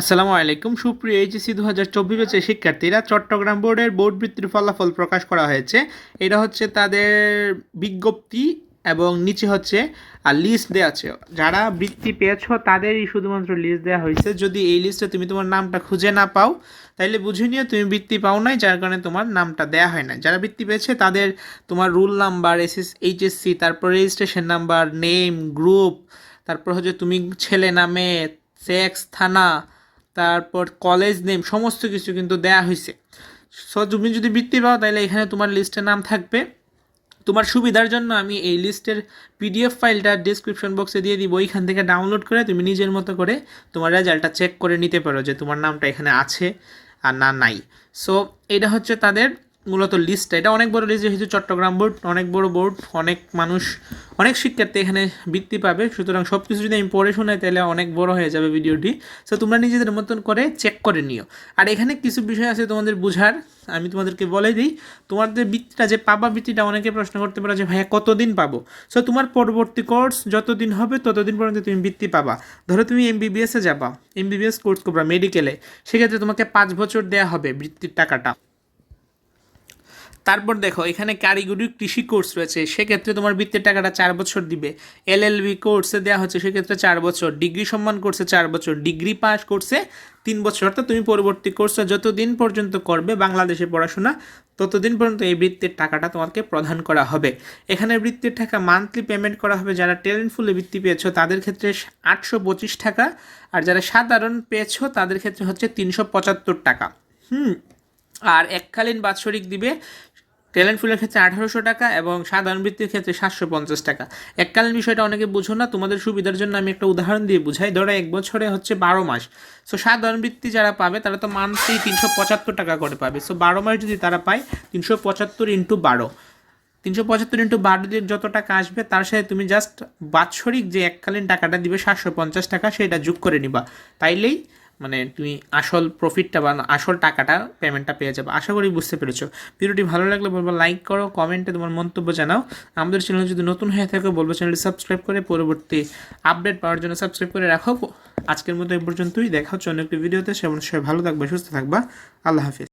আসসালামু আলাইকুম। সুপ্রিয় এইচএসি দু হাজার চব্বিশ ব্যাচের শিক্ষার্থীরা, চট্টগ্রাম বোর্ডের বোর্ড বৃত্তির ফলাফল প্রকাশ করা হয়েছে। এটা হচ্ছে তাদের বিজ্ঞপ্তি এবং নিচে হচ্ছে আর লিস্ট দেওয়া আছে। যারা বৃত্তি পেয়েছ, তাদেরই শুধুমাত্র লিস্ট দেওয়া হয়েছে। যদি এই লিস্টে তুমি তোমার নামটা খুঁজে না পাও, তাইলে বুঝে নিও তুমি বৃত্তি পাও নাই, যার কারণে তোমার নামটা দেওয়া হয় না যারা বৃত্তি পেয়েছে, তাদের তোমার রুল নাম্বার এসএস এইচএসসি তারপর রেজিস্ট্রেশন নাম্বার নেম গ্রুপ তারপর হচ্ছে তুমি ছেলে নামে সেক্স থানা তারপর কলেজ নেম সমস্ত কিছু কিন্তু দেয়া হয়েছে। সো তুমি যদি বৃত্তি পাও, তাহলে এখানে তোমার লিস্টের নাম থাকবে। তোমার সুবিধার জন্য আমি এই লিস্টের পিডিএফ ফাইলটা ডিসক্রিপশন বক্সে দিয়ে দিব। ওইখান থেকে ডাউনলোড করে তুমি নিজের মতো করে তোমার রেজাল্টটা চেক করে নিতে পারো যে তোমার নামটা এখানে আছে আর না নাই। সো এটা হচ্ছে তাদের মূলত লিস্ট এটা অনেক বড় লিস্ট যেহেতু চট্টগ্রাম বোর্ড অনেক বড় বোর্ড অনেক মানুষ, অনেক শিক্ষার্থী এখানে বৃত্তি পাবে। সুতরাং সব কিছু যদি আমি পড়ে শোনাই, তাহলে অনেক বড় হয়ে যাবে ভিডিওটি সো তোমরা নিজেদের মতন করে চেক করে নিও। আর এখানে কিছু বিষয় আছে তোমাদের বুঝার, আমি তোমাদেরকে বলে দিই। তোমাদের বৃত্তিটা, যে পাবা বৃত্তিটা, অনেকে প্রশ্ন করতে পারো যে, ভাইয়া, কতদিন পাবো? সো তোমার পরবর্তী কোর্স যতদিন হবে, ততদিন পর্যন্ত তুমি বৃত্তি পাবা। ধরো তুমি এম এমবিবিএসে যাবা এম এমবিবিএস কোর্স করবা মেডিকেলে সেক্ষেত্রে তোমাকে পাঁচ বছর দেওয়া হবে বৃত্তির টাকাটা। তারপর দেখো, এখানে কারিগরি কৃষি কোর্স রয়েছে, সেক্ষেত্রে তোমার বৃত্তির টাকাটা চার বছর দিবে। এল এল বি কোর্সে দেওয়া হচ্ছে সেক্ষেত্রে চার বছর, ডিগ্রি সম্মান কোর্সে চার বছর, ডিগ্রি পাস করছে তিন বছর। অর্থাৎ তুমি পরবর্তী কোর্সে যতদিন পর্যন্ত করবে বাংলাদেশে পড়াশোনা, ততদিন পর্যন্ত এই বৃত্তির টাকাটা তোমাকে প্রদান করা হবে। এখানে বৃত্তির টাকা মান্থলি পেমেন্ট করা হবে, যারা ট্যালেন্ট ফুলে বৃত্তি পেয়েছ, তাদের ক্ষেত্রে আটশো পঁচিশ টাকা, আর যারা সাধারণ পেয়েছ, তাদের ক্ষেত্রে হচ্ছে তিনশো পঁচাত্তর টাকা। হুম, আর এককালীন বাৎসরিক দিবে ট্যালেন্ট ফুলের ক্ষেত্রে আঠারোশো টাকা এবং সাধারণ বৃত্তির ক্ষেত্রে সাতশো পঞ্চাশ টাকা। এককালীন বিষয়টা অনেকে বুঝো না, তোমাদের সুবিধার জন্য আমি একটা উদাহরণ দিয়ে বুঝাই। ধরো এক বছরে হচ্ছে বারো মাস। সো সাধারণ বৃত্তি যারা পাবে, তারা তো মান্থলি তিনশো পঁচাত্তর টাকা করে পাবে। সো বারো মাস যদি তারা পায়, তিনশো পঁচাত্তর ইন্টু বারো। তিনশো পঁচাত্তর ইন্টু বারো দিয়ে যত টাকা আসবে, তার সাথে তুমি জাস্ট বাৎসরিক যে এককালীন টাকাটা দিবে, সাতশো পঞ্চাশ টাকা, সেটা যোগ করে নিবা। তাইলেই মানে তুমি আসল প্রফিটটা বা আসল টাকাটা পেমেন্টটা পেয়ে যাবে। আশা করি বুঝতে পেরেছ। ভিডিওটি ভালো লাগলে বলব লাইক করো কমেন্টে তোমার মন্তব্য জানাও। আমাদের চ্যানেল যদি নতুন হয়ে থাকে, বলব চ্যানেলটি সাবস্ক্রাইব করে পরবর্তী আপডেট পাওয়ার জন্য সাবস্ক্রাইব করে রাখো। আজকের মতো এ পর্যন্তই। দেখা হচ্ছে অন্য একটি ভিডিওতে। সেমন সবাই ভালো থাকবে, সুস্থ থাকবা। আল্লাহ হাফিজ।